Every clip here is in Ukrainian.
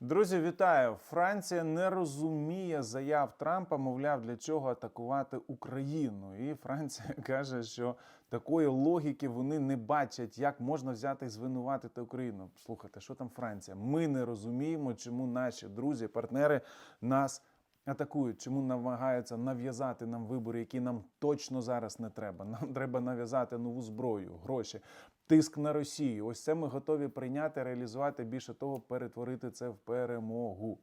Друзі, вітаю! Франція не розуміє заяв Трампа, мовляв, для чого атакувати Україну. І Франція каже, що такої логіки вони не бачать, як можна взяти і звинуватити Україну. Слухайте, що там Франція? Ми не розуміємо, чому наші друзі, партнери нас атакують, чому намагаються нав'язати нам вибори, які нам точно зараз не треба. Нам треба нав'язати нову зброю, гроші, тиск на Росію. Ось це ми готові прийняти, реалізувати. Більше того, перетворити це в перемогу.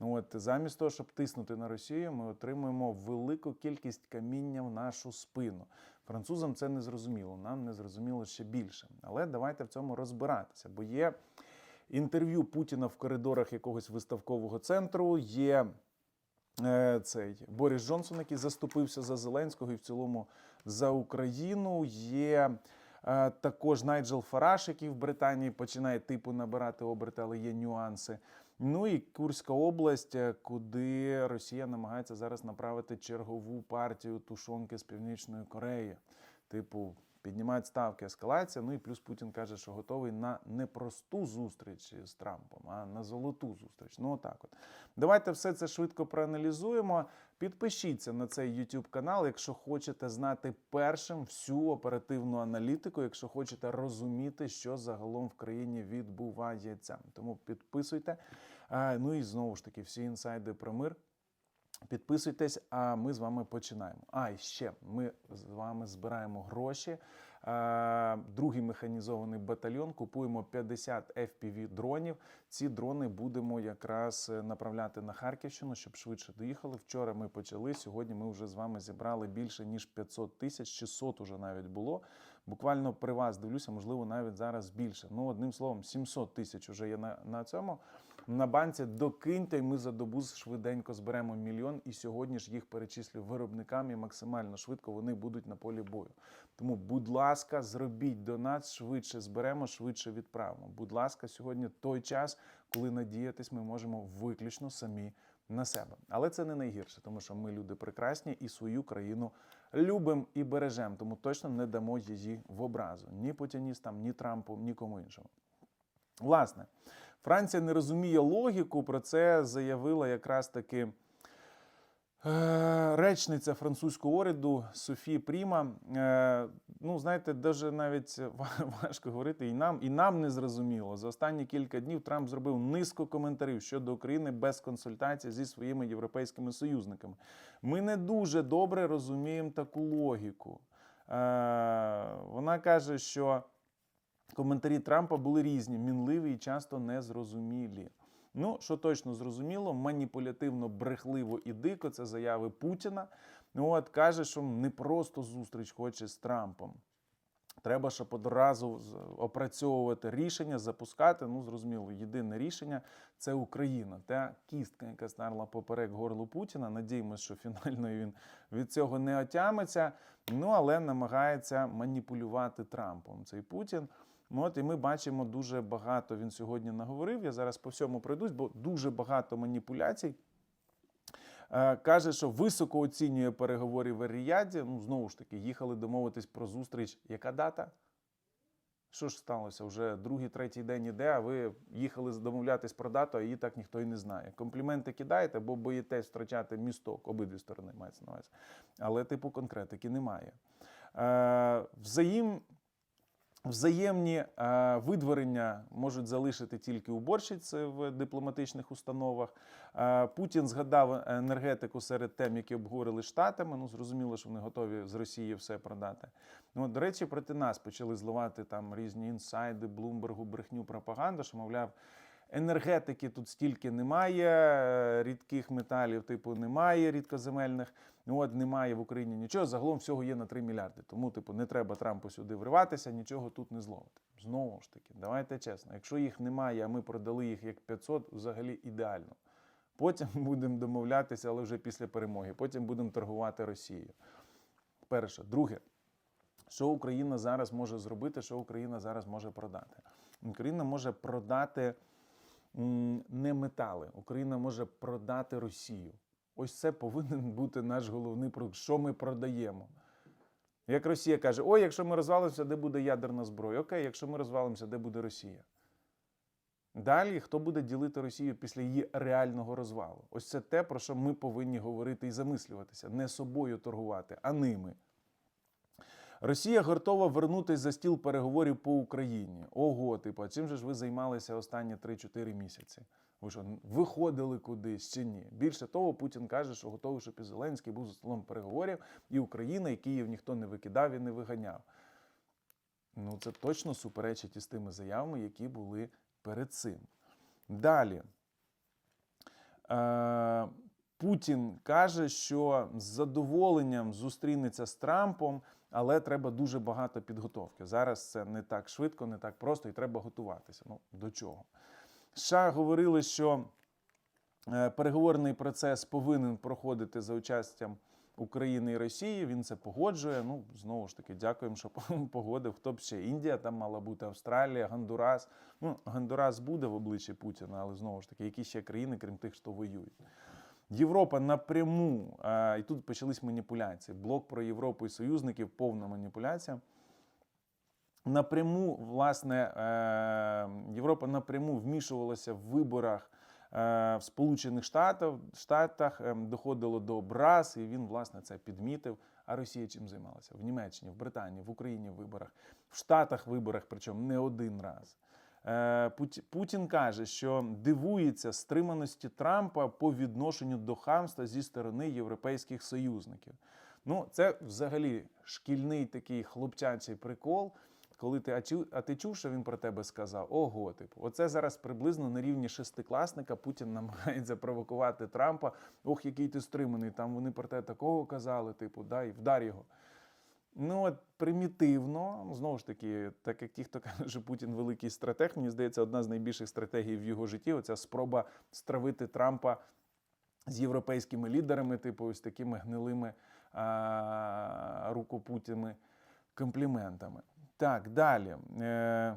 Ну, От замість того, щоб тиснути на Росію, ми отримуємо велику кількість каміння в нашу спину. Французам це не зрозуміло, нам не зрозуміло ще більше. Але давайте в цьому розбиратися, бо є інтерв'ю Путіна в коридорах якогось виставкового центру. Є е, цей Борис Джонсон, який заступився за Зеленського і в цілому за Україну. Є також Найджел Фараш, який в Британії починає типу набирати оберти, але є нюанси. Ну і Курська область, е, куди Росія намагається зараз направити чергову партію тушонки з Північної Кореї. Типу, піднімають ставки ескалація. Ну і плюс Путін каже, що готовий на непросту зустріч з Трампом, а на золоту зустріч. Ну отак от. Давайте все це швидко проаналізуємо. Підпишіться на цей YouTube канал, якщо хочете знати першим всю оперативну аналітику, якщо хочете розуміти, що загалом в країні відбувається. Тому підписуйте. Ну і знову ж таки, всі інсайди про мир. Підписуйтесь, а ми з вами починаємо. А і ще ми з вами збираємо гроші. Другий механізований батальйон. Купуємо 50 fpv дронів. Ці дрони будемо якраз е, направляти на Харківщину, щоб швидше доїхали. Вчора ми почали. Сьогодні ми вже з вами зібрали більше ніж 500 тисяч, 600 уже навіть було. Буквально при вас дивлюся, можливо, навіть зараз більше. Ну, одним словом, 700 тисяч вже є на, на цьому. На банці докиньте, і ми за добу швиденько зберемо мільйон. І сьогодні ж їх перечислю виробникам і максимально швидко вони будуть на полі бою. Тому, будь ласка, зробіть до нас швидше зберемо, швидше відправимо. Будь ласка, сьогодні той час, коли надіятись, ми можемо виключно самі на себе. Але це не найгірше, тому що ми люди прекрасні і свою країну любимо і бережемо. Тому точно не дамо її в образу ні путіністам, ні Трампу, ні кому іншому. Власне, Франція не розуміє логіку. Про це заявила якраз таки е, речниця французького уряду Софі Пріма. Е, ну, знаєте, даже навіть важко говорити, і нам, і нам не зрозуміло. За останні кілька днів Трамп зробив низку коментарів щодо України без консультацій зі своїми європейськими союзниками. Ми не дуже добре розуміємо таку логіку. Е, вона каже, що. Коментарі Трампа були різні, мінливі і часто незрозумілі. Ну, що точно зрозуміло, маніпулятивно, брехливо і дико це заяви Путіна. Ну, от каже, що не просто зустріч хоче з Трампом. Треба, щоб одразу опрацьовувати рішення, запускати. Ну, зрозуміло, єдине рішення це Україна. Та кістка, яка старла поперек горлу Путіна. Надіємося, що фінально він від цього не отямиться. Ну, але намагається маніпулювати Трампом цей Путін. От і ми бачимо дуже багато. Він сьогодні наговорив. Я зараз по всьому пройдусь, бо дуже багато маніпуляцій. Е, Каже, що високо оцінює переговори в Ріяді. Ну, знову ж таки, їхали домовитись про зустріч. Яка дата? Що ж сталося? Вже другий, третій день іде, а ви їхали домовлятись про дату, а її так ніхто і не знає. Компліменти кидаєте, бо боїтесь втрачати місток, обидві сторони мається на увазі. Але типу конкретики немає. Е, взаєм, Взаємні е, видворення можуть залишити тільки уборщиці в дипломатичних установах. Е, Путін згадав енергетику серед тем, які обговорили штатами. Ну зрозуміло, що вони готові з Росії все продати. Ну до речі, проти нас почали зливати там різні інсайди, Блумбергу, брехню, пропаганду, що мовляв. Енергетики тут стільки немає, е, рідких металів, типу, немає рідкоземельних. Ну от немає в Україні нічого. Загалом всього є на 3 мільярди. Тому, типу, не треба Трампу сюди вриватися, нічого тут не зловити. Знову ж таки, давайте чесно. Якщо їх немає, а ми продали їх як 500, взагалі ідеально. Потім будемо домовлятися, але вже після перемоги. Потім будемо торгувати Росією. Перше, друге. Що Україна зараз може зробити, що Україна зараз може продати? Україна може продати не метали. Україна може продати Росію. Ось це повинен бути наш головний продукт. Що ми продаємо? Як Росія каже: ой, якщо ми розвалимося, де буде ядерна зброя? Окей, якщо ми розвалимося, де буде Росія? Далі, хто буде ділити Росію після її реального розвалу? Ось це те, про що ми повинні говорити і замислюватися. Не собою торгувати, а ними. Росія готова вернутися за стіл переговорів по Україні. Ого, типу, а чим же ж ви займалися останні 3-4 місяці? Ви що, виходили кудись чи ні? Більше того, Путін каже, що готовий, щоб і Зеленський був за столом переговорів, і Україна, і Київ ніхто не викидав і не виганяв. Ну, це точно суперечить із тими заявами, які були перед цим. Далі. Е, Путін каже, що з задоволенням зустрінеться з Трампом, але треба дуже багато підготовки. Зараз це не так швидко, не так просто, і треба готуватися. Ну, до чого? США говорили, що е, переговорний процес повинен проходити за участям України і Росії. Він це погоджує. Ну, знову ж таки, дякуємо, що погодив. Хто б ще Індія там мала бути, Австралія, Гондурас. Ну, Гондурас буде в обличчі Путіна, але знову ж таки, які ще країни, крім тих, що воюють. Європа напряму, і тут почались маніпуляції. Блок про Європу і союзників, повна маніпуляція. Напряму, власне, е, Європа напряму вмішувалася в виборах е, в Сполучених Штатах, Штатах е, доходило до образ, і він, власне, це підмітив. А Росія чим займалася? В Німеччині, в Британії, в Україні в виборах, в Штатах виборах, причому не один раз. Путін каже, що дивується стриманості Трампа по відношенню до хамства зі сторони європейських союзників. Ну, це взагалі шкільний такий хлопчачий прикол. Коли ти а, ти чув, що він про тебе сказав? Ого, типу, оце зараз приблизно на рівні шестикласника Путін намагається провокувати Трампа. Ох, який ти стриманий, там вони про тебе такого казали, типу, дай вдар його. Ну, от примітивно, знову ж таки, так як ті, хто каже, що Путін великий стратег, мені здається, одна з найбільших стратегій в його житті оця спроба стравити Трампа з європейськими лідерами, типу, ось такими гнилими а, рукопутями компліментами. Так, далі. Е,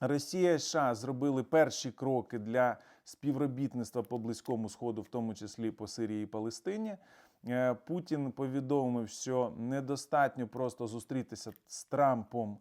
Росія і США зробили перші кроки для співробітництва по близькому сходу, в тому числі по Сирії і Палестині. Е, Путін повідомив, що недостатньо просто зустрітися з Трампом.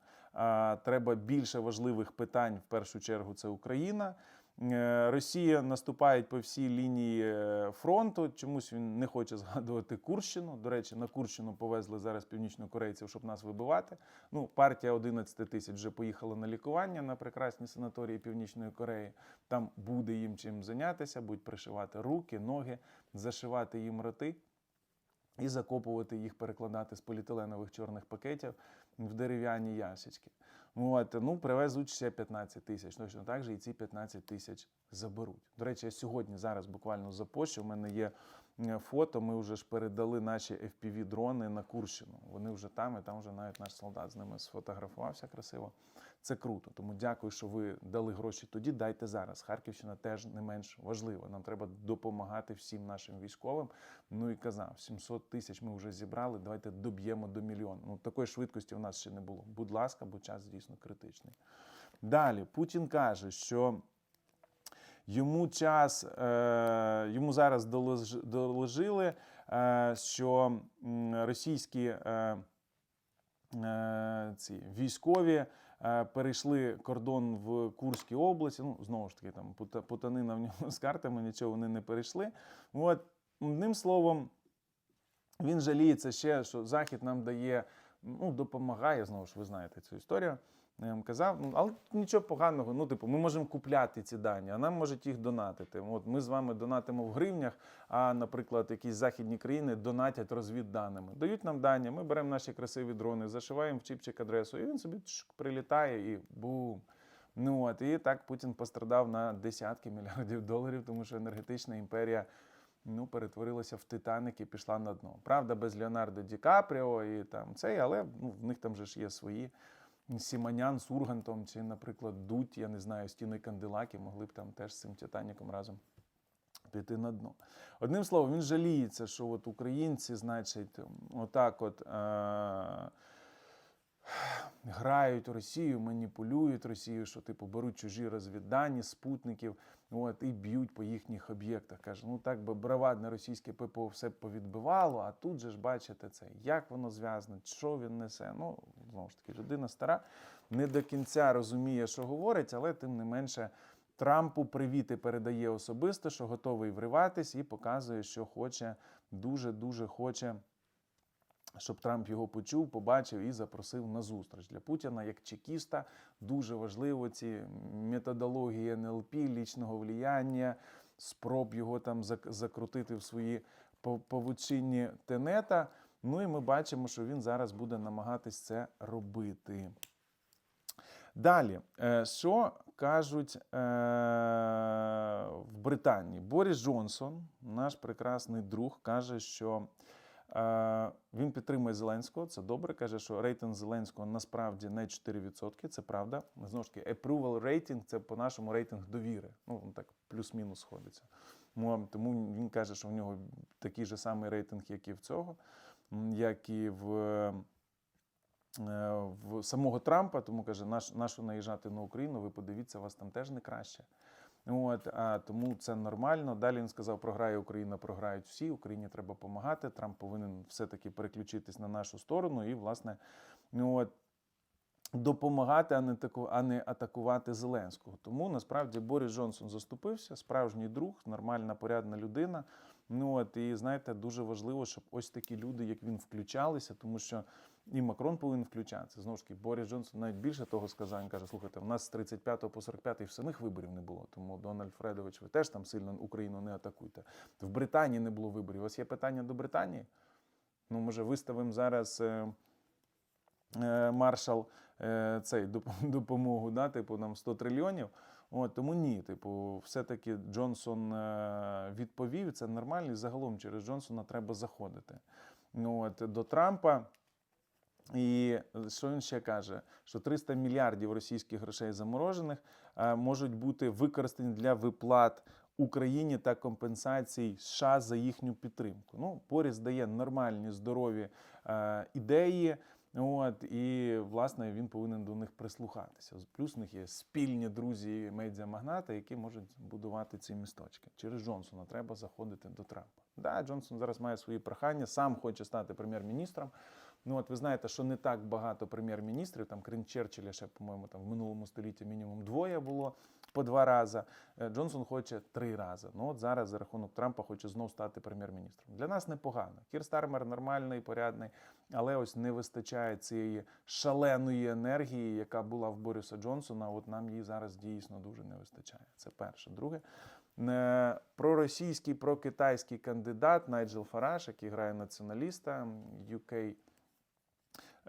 Треба більше важливих питань. В першу чергу це Україна. Е, Росія наступає по всій лінії е, фронту. Чомусь він не хоче згадувати Курщину. До речі, на Курщину повезли зараз північнокорейців, щоб нас вибивати. Ну, партія 11 тисяч вже поїхала на лікування на прекрасні санаторії Північної Кореї. Там буде їм чим зайнятися, будуть пришивати руки, ноги, зашивати їм роти і закопувати їх, перекладати з поліетиленових чорних пакетів в дерев'яні ящички. От, ну, привезуть ще 15 тисяч. Точно так же і ці 15 тисяч заберуть. До речі, я сьогодні зараз буквально запощу. У мене є е, фото. Ми вже ж передали наші FPV-дрони на Курщину. Вони вже там, і там вже навіть наш солдат з ними сфотографувався красиво. Це круто. Тому дякую, що ви дали гроші тоді. Дайте зараз. Харківщина теж не менш важлива. Нам треба допомагати всім нашим військовим. Ну і казав, 700 тисяч ми вже зібрали. Давайте доб'ємо до мільйона. Ну такої швидкості у нас ще не було. Будь ласка, бо час дійсно критичний. Далі Путін каже, що йому час, е, йому зараз доложили, е, що російські е, ці військові перейшли кордон в Курській області. Ну, знову ж таки, там путанина в нього з картами, нічого вони не перейшли. От, одним словом, він жаліється ще, що Захід нам дає, ну, допомагає, знову ж ви знаєте цю історію. Я вам казав, ну, але нічого поганого. Ну, типу, ми можемо купляти ці дані, а нам можуть їх донатити. От ми з вами донатимо в гривнях, а, наприклад, якісь західні країни донатять розвідданими. Дають нам дані, ми беремо наші красиві дрони, зашиваємо в чіпчик адресу, і він собі прилітає і бум. Ну от і так Путін пострадав на десятки мільярдів доларів, тому що енергетична імперія ну, перетворилася в Титаник і пішла на дно. Правда, без Леонардо Ді Капріо і там цей, але ну, в них там же ж є свої. Сіманян з Ургантом, чи, наприклад, Дудь, я не знаю, стіни Кандилаки могли б там теж з цим Титаніком разом піти на дно. Одним словом, він жаліється, що от українці, значить, отак от. Е- Грають Росію, маніпулюють Росію, що типу беруть чужі розвіддані, спутників, от і б'ють по їхніх об'єктах. Каже, ну так би бравадне російське ППО все повідбивало, а тут же ж бачите це, як воно зв'язано, що він несе. Ну знову ж таки, людина стара. не до кінця розуміє, що говорить, але тим не менше. Трампу привіти передає особисто, що готовий вриватись, і показує, що хоче, дуже дуже хоче, щоб Трамп його почув, побачив і запросив на зустріч. Для Путіна, як чекіста, дуже важливо ці методології НЛП, лічного влияння, спроб його там закрутити в свої пов- тенета. Ну і ми бачимо, що він зараз буде намагатись це робити. Далі, е, що кажуть е, в Британії? Борис Джонсон, наш прекрасний друг, каже, що він підтримує Зеленського. Це добре. Каже, що рейтинг Зеленського насправді не 4%. Це правда. Знову ж таки, approval rating – це по-нашому рейтинг довіри. Ну, так плюс-мінус сходиться. Тому він каже, що в нього такий же самий рейтинг, як і в цього, як і в е, в самого Трампа, тому каже, наш, нащо наїжджати на Україну, ви подивіться, у вас там теж не краще. От, а, тому це нормально. Далі він сказав, програє Україна, програють всі, Україні треба допомагати. Трамп повинен все-таки переключитись на нашу сторону і, власне, от, допомагати, а не, таку, а не атакувати Зеленського. Тому насправді Борис Джонсон заступився, справжній друг, нормальна, порядна людина. Ну от і знаєте, дуже важливо, щоб ось такі люди, як він, включалися, тому що і Макрон повинен включатися. Знову ж таки, Борис Джонсон навіть більше того сказав. Він каже: слухайте, в нас з 35 по 45 в самих виборів не було. Тому Дональд Фредович, ви теж там сильно Україну не атакуйте. В Британії не було виборів. У вас є питання до Британії? Ну, може, виставимо зараз. Е, е, Маршал е, цей допомогу, да, типу нам 100 трильйонів. От, тому ні, типу, все-таки Джонсон е, відповів, це нормально, і загалом через Джонсона треба заходити. Ну, от, до Трампа. І що він ще каже? Що 300 мільярдів російських грошей заморожених е, можуть бути використані для виплат Україні та компенсацій США за їхню підтримку. Ну, Борис дає нормальні здорові е, ідеї. От і власне він повинен до них прислухатися. Плюс в них є спільні друзі медіамагнати, які можуть будувати ці місточки. Через Джонсона треба заходити до Трампа. Да, Джонсон зараз має свої прохання, сам хоче стати прем'єр-міністром. Ну от ви знаєте, що не так багато прем'єр-міністрів, там крім Черчилля, ще, по-моєму, там в минулому столітті мінімум двоє було по два рази. Е, Джонсон хоче три рази. Ну от зараз за рахунок Трампа хоче знов стати прем'єр-міністром. Для нас непогано. Кір Стармер нормальний, порядний, але ось не вистачає цієї шаленої енергії, яка була в Бориса Джонсона. От нам її зараз дійсно дуже не вистачає. Це перше. Друге. е, Проросійський, прокитайський кандидат Найджел Фараш, який грає націоналіста UK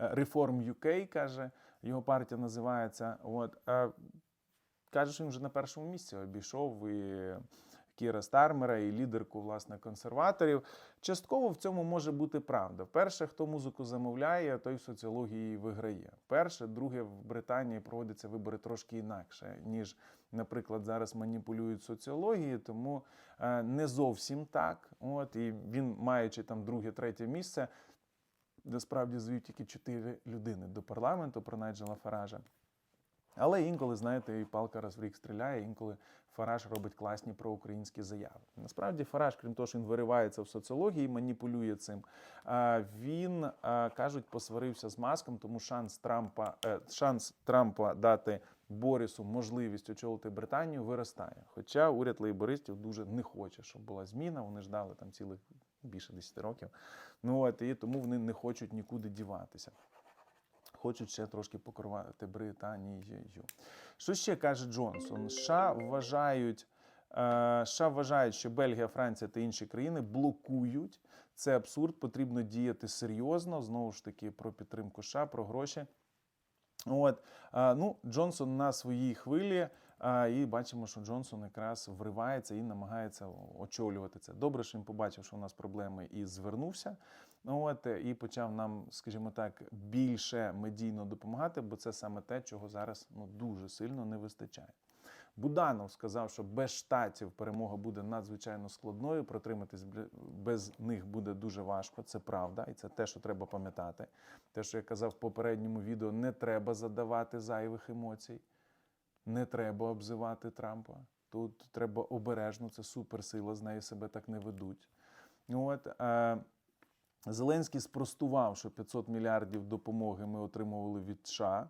Reform UK, каже, його партія називається. От, каже, що він вже на першому місці обійшов і Кіра Стармера, і лідерку власне консерваторів. Частково в цьому може бути правда. Перше, хто музику замовляє, той в соціології виграє. Перше, друге, в Британії проводяться вибори трошки інакше, ніж, наприклад, зараз маніпулюють соціології, тому е, не зовсім так. От і він, маючи там друге, третє місце, де справді звів тільки чотири людини до парламенту про Найджела Фаража. Але інколи, знаєте, і палка раз в рік стріляє, інколи Фараж робить класні проукраїнські заяви. Насправді, Фараж, крім того, що він виривається в соціології, маніпулює цим. Він кажуть, посварився з маском, тому шанс Трампа, е, шанс Трампа дати Борису можливість очолити Британію виростає. Хоча уряд лейбористів дуже не хоче, щоб була зміна. Вони ждали там цілих більше 10 років. Ну от і тому вони не хочуть нікуди діватися. Хочуть ще трошки покорувати Британією. Що ще каже Джонсон? США вважають, е, США вважають, що Бельгія, Франція та інші країни блокують. Це абсурд, потрібно діяти серйозно. Знову ж таки, про підтримку США, про гроші. От, е, ну, Джонсон на своїй хвилі, і бачимо, що Джонсон якраз вривається і намагається очолювати це. Добре, що він побачив, що у нас проблеми, і звернувся. Ну, От, і почав нам, скажімо так, більше медійно допомагати, бо це саме те, чого зараз ну, дуже сильно не вистачає. Буданов сказав, що без штатів перемога буде надзвичайно складною. Протриматись без них буде дуже важко. Це правда, і це те, що треба пам'ятати. Те, що я казав в попередньому відео, не треба задавати зайвих емоцій, не треба обзивати Трампа. Тут треба обережно, це суперсила, з нею себе так не ведуть. От, е, Зеленський спростував, що 500 мільярдів допомоги ми отримували від США.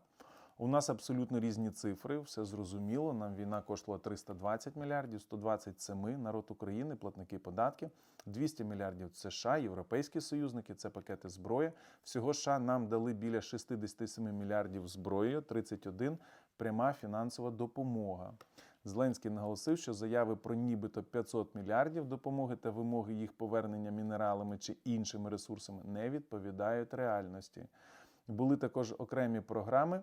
У нас абсолютно різні цифри, все зрозуміло. Нам війна коштувала 320 мільярдів, 120 – це ми, народ України, платники податків, 200 мільярдів це США, європейські союзники, це пакети зброї. Всього США нам дали біля 67 мільярдів зброї, 31 – пряма фінансова допомога. Зеленський наголосив, що заяви про нібито 500 мільярдів допомоги та вимоги їх повернення мінералами чи іншими ресурсами не відповідають реальності. Були також окремі програми.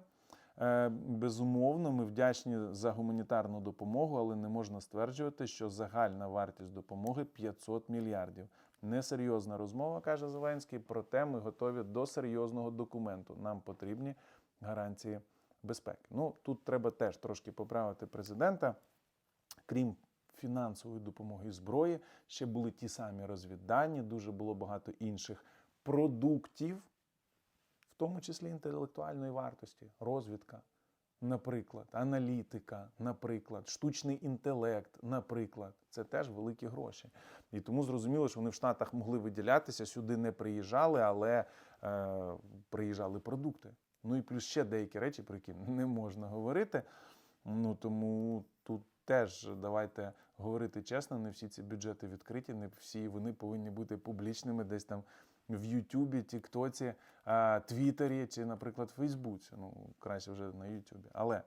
Е, Безумовно, ми вдячні за гуманітарну допомогу, але не можна стверджувати, що загальна вартість допомоги 500 мільярдів. Несерйозна розмова, каже Зеленський, проте ми готові до серйозного документу. Нам потрібні гарантії безпеки. Ну тут треба теж трошки поправити президента. Крім фінансової допомоги і зброї, ще були ті самі розвіддані, дуже було багато інших продуктів, в тому числі інтелектуальної вартості, розвідка, наприклад, аналітика, наприклад, штучний інтелект, наприклад, це теж великі гроші. І тому зрозуміло, що вони в Штатах могли виділятися, сюди не приїжджали, але е, приїжджали продукти. Ну і плюс ще деякі речі, про які не можна говорити. Ну тому тут теж давайте говорити чесно, не всі ці бюджети відкриті, не всі вони повинні бути публічними десь там в Ютубі, Тіктоці, Твіттері чи, наприклад, Фейсбуці. Ну, краще вже на Ютубі. Але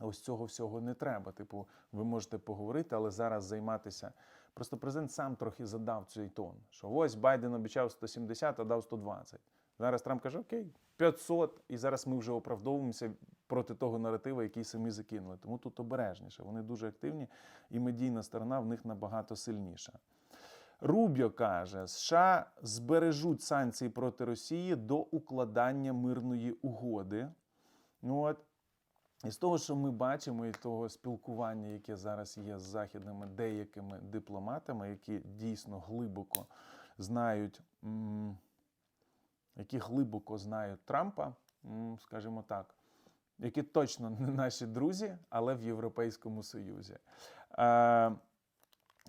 ось цього всього не треба. Типу, ви можете поговорити, але зараз займатися. Просто президент сам трохи задав цей тон, що ось Байден обіцяв 170, а дав 120. Зараз Трамп каже, окей, 500, і зараз ми вже оправдовуємося проти того наратива, який самі закинули. Тому тут обережніше. Вони дуже активні, і медійна сторона в них набагато сильніша. Рубіо каже, США збережуть санкції проти Росії до укладання мирної угоди. Ну от. І з того, що ми бачимо, і того спілкування, яке зараз є з західними деякими дипломатами, які дійсно глибоко знають, які глибоко знають Трампа, скажімо так, які точно не наші друзі, але в Європейському Союзі. Е,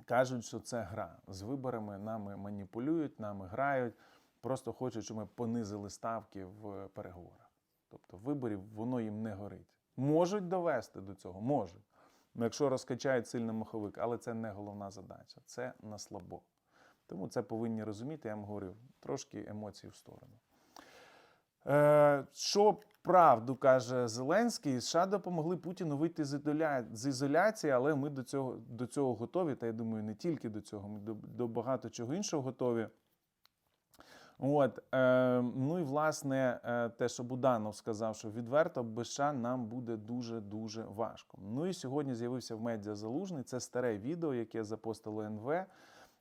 кажуть, що це гра. З виборами нами маніпулюють, нами грають, просто хочуть, щоб ми понизили ставки в переговорах. Тобто виборів воно їм не горить. Можуть довести до цього, можуть. Ну, якщо розкачають сильно маховик, але це не головна задача, це на слабо. Тому це повинні розуміти, я вам говорю, трошки емоцій в сторону. Е, що правду каже Зеленський, США допомогли Путіну вийти з, ізоля... з ізоляції, але ми до цього, до цього готові. Та я думаю, не тільки до цього, ми до, до багато чого іншого готові. От, е, ну і власне е, те, що Буданов сказав, що відверто без США нам буде дуже дуже важко. Ну і сьогодні з'явився в медіа залужний. Це старе відео, яке запостило НВ.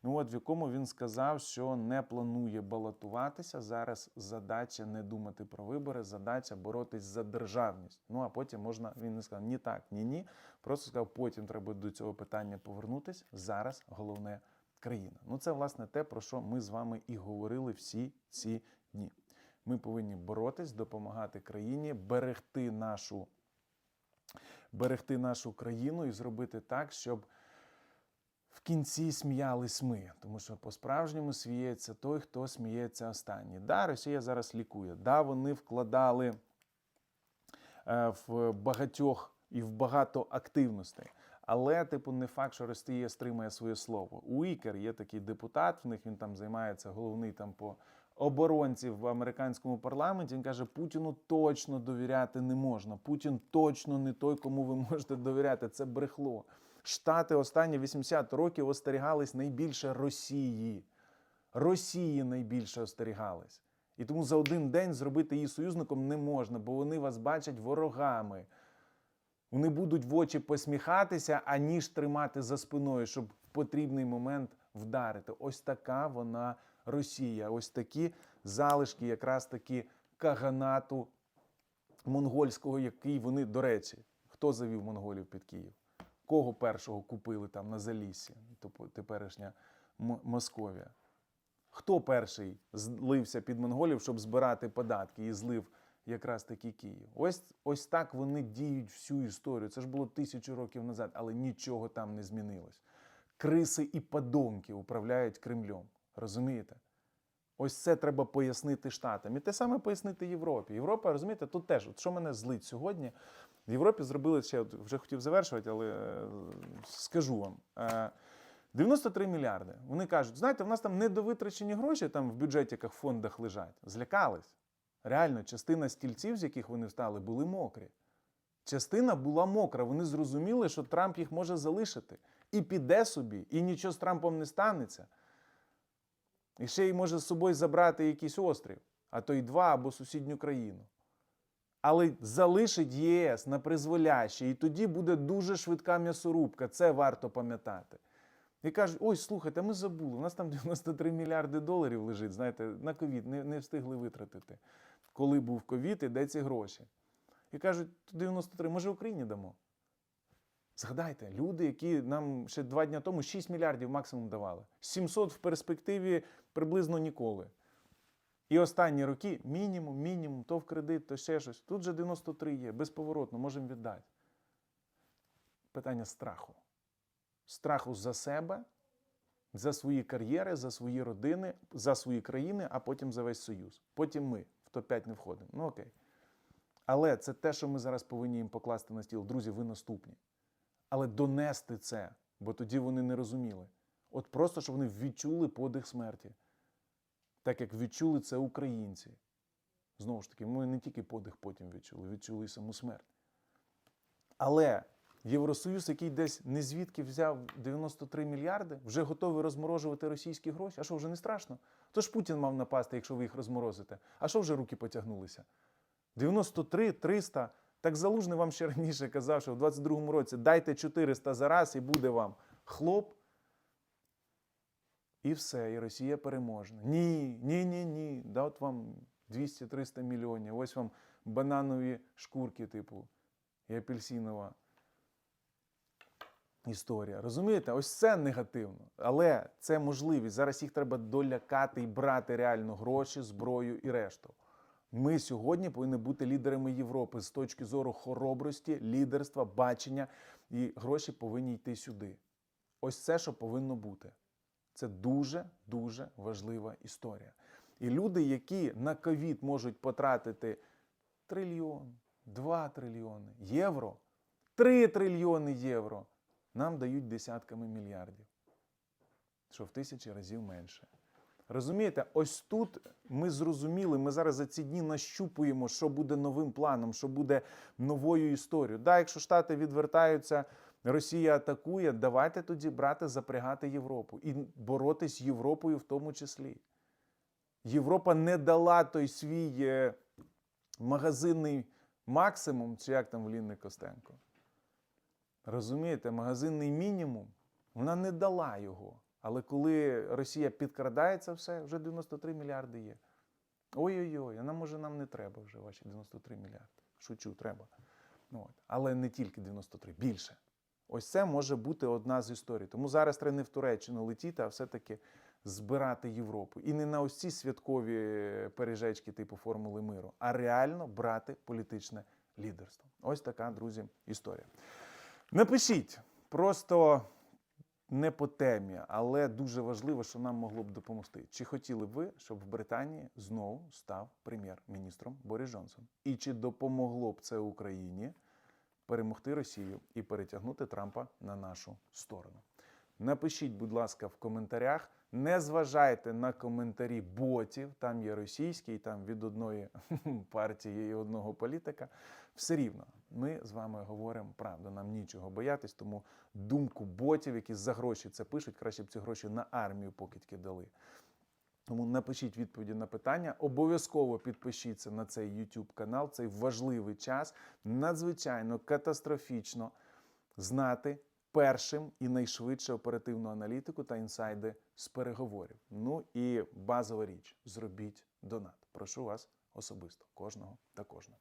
Ну, от в якому він сказав, що не планує балотуватися. Зараз задача не думати про вибори, задача боротись за державність. Ну а потім можна він не сказав ні так, ні ні. Просто сказав, потім треба до цього питання повернутись. Зараз головне країна. Ну це власне те, про що ми з вами і говорили всі ці дні. Ми повинні боротись, допомагати країні, берегти нашу, берегти нашу країну і зробити так, щоб в кінці сміялись ми, тому що по-справжньому сміється той, хто сміється останній. Да, Росія зараз лікує. Да, вони вкладали е, в багатьох і в багато активностей. Але, типу, не факт, що Росія стримає своє слово. Уікер є такий депутат, в них він там займається головний там по оборонці в американському парламенті. Він каже, Путіну точно довіряти не можна. Путін точно не той, кому ви можете довіряти. Це брехло. Штати останні 80 років остерігались найбільше Росії. Росії найбільше остерігались. І тому за один день зробити її союзником не можна, бо вони вас бачать ворогами. Вони будуть в очі посміхатися, аніж тримати за спиною, щоб в потрібний момент вдарити. Ось така вона Росія. Ось такі залишки, якраз таки каганату монгольського, який вони, до речі, хто завів монголів під Київ? Кого першого купили там на Заліссі, тобто теперішня Московія? Хто перший злився під монголів, щоб збирати податки і злив якраз таки Київ? Ось, ось так вони діють всю історію. Це ж було тисячу років назад, але нічого там не змінилось. Криси і подонки управляють Кремлем. Розумієте? Ось це треба пояснити Штатам. І те саме пояснити Європі. Європа, розумієте, тут теж, от що мене злить сьогодні. В Європі зробили ще, вже хотів завершувати, але е, скажу вам. Е, 93 мільярди. Вони кажуть, знаєте, в нас там недовитрачені гроші там в бюджетиках, в фондах лежать. Злякались. Реально, частина стільців, з яких вони встали, були мокрі. Частина була мокра. Вони зрозуміли, що Трамп їх може залишити. І піде собі, і нічого з Трампом не станеться. І ще й може з собою забрати якийсь острів, а то й два або сусідню країну. Але залишить ЄС на призволяще, і тоді буде дуже швидка м'ясорубка. Це варто пам'ятати. І кажуть, ой, слухайте, ми забули, у нас там 93 мільярди доларів лежить, знаєте, на ковід не, не встигли витратити. Коли був ковід, і де ці гроші? І кажуть, 93, може Україні дамо? Згадайте, люди, які нам ще два дні тому 6 мільярдів максимум давали. 700 в перспективі приблизно ніколи. І останні роки мінімум, мінімум, то в кредит, то ще щось. Тут же 93 є, безповоротно, можемо віддати. Питання страху. Страху за себе, за свої кар'єри, за свої родини, за свої країни, а потім за весь Союз. Потім ми в топ-5 не входимо. Ну окей. Але це те, що ми зараз повинні їм покласти на стіл. Друзі, ви наступні. Але донести це, бо тоді вони не розуміли. От просто, щоб вони відчули подих смерті. Так як відчули це українці. Знову ж таки, ми не тільки подих потім відчули, відчули і саму смерть. Але Євросоюз, який десь не звідки взяв 93 мільярди, вже готовий розморожувати російські гроші. А що вже не страшно? Тож Путін мав напасти, якщо ви їх розморозите. А що вже руки потягнулися? 93, 300. Так Залужний вам ще раніше казав, що в 22-му році дайте 400 за раз і буде вам хлоп. І все, і Росія переможна. Ні, ні, ні, ні. Да от вам 200-300 мільйонів. Ось вам бананові шкурки, типу, і апельсинова історія. Розумієте? Ось це негативно. Але це можливість. Зараз їх треба долякати і брати реально гроші, зброю і решту. Ми сьогодні повинні бути лідерами Європи з точки зору хоробрості, лідерства, бачення, і гроші повинні йти сюди. Ось це, що повинно бути. Це дуже дуже важлива історія. І люди, які на ковід можуть потратити трильйон, 2 трильйони євро, 3 трильйони євро, нам дають десятками мільярдів, що в тисячі разів менше. Розумієте, ось тут ми зрозуміли, ми зараз за ці дні нащупуємо, що буде новим планом, що буде новою історією. Да, якщо Штати відвертаються, Росія атакує, давайте тоді брати, запрягати Європу і боротись з Європою в тому числі. Європа не дала той свій е, магазинний максимум, чи як там в Лінни Костенко. Розумієте, магазинний мінімум, вона не дала його. Але коли Росія підкрадає це все, вже 93 мільярди є. Ой-ой-ой, а нам може нам не треба вже ваші 93 мільярди. Шучу, треба. Ну, от. Але не тільки 93, більше. Ось це може бути одна з історій. Тому зараз треба не в Туреччину летіти, а все-таки збирати Європу. І не на ось ці святкові пережечки типу Формули миру, а реально брати політичне лідерство. Ось така, друзі, історія. Напишіть просто не по темі, але дуже важливо, що нам могло б допомогти. Чи хотіли б ви, щоб в Британії знову став прем'єр-міністром Борис Джонсон? І чи допомогло б це Україні перемогти Росію і перетягнути Трампа на нашу сторону? Напишіть, будь ласка, в коментарях. Не зважайте на коментарі ботів, там є російський, там від одної партії і одного політика. Все рівно, ми з вами говоримо правду, нам нічого боятись, тому думку ботів, які за гроші це пишуть, краще б ці гроші на армію покидьки дали. Тому напишіть відповіді на питання. Обов'язково підпишіться на цей YouTube канал. Цей важливий час. Надзвичайно катастрофічно знати першим і найшвидше оперативну аналітику та інсайди з переговорів. Ну і базова річ: зробіть донат. Прошу вас особисто, кожного та кожного.